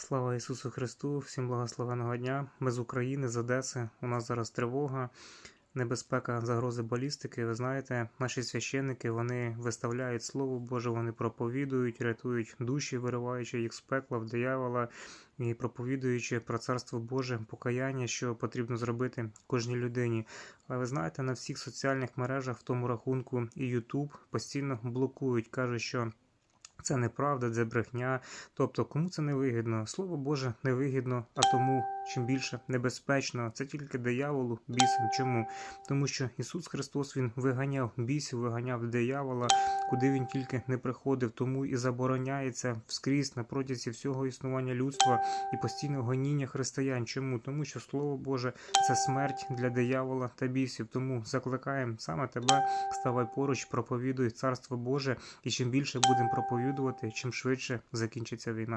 Слава Ісусу Христу, всім благословеного дня. Ми з України, з Одеси. У нас зараз тривога, небезпека загрози балістики. Ви знаєте, наші священники вони виставляють Слово Боже, вони проповідують, рятують душі, вириваючи їх з пекла, в диявола і проповідуючи про царство Боже, покаяння, що потрібно зробити кожній людині. Але ви знаєте, на всіх соціальних мережах, в тому рахунку, і YouTube постійно блокують, кажуть, що. Це неправда, це брехня. Тобто, кому це не вигідно? Слово Боже не вигідно, а тому чим більше небезпечно, це тільки дияволу, бісам. Чому? Тому що Ісус Христос Він виганяв бісів, виганяв диявола, куди він тільки не приходив, тому і забороняється вскрізь на протязі всього існування людства і постійне гоніння християн. Чому? Тому що Слово Боже це смерть для диявола та бісів. Тому закликаємо саме тебе, ставай поруч, проповідуй Царство Боже, і чим більше будемо проповідувати, чим швидше закінчиться війна.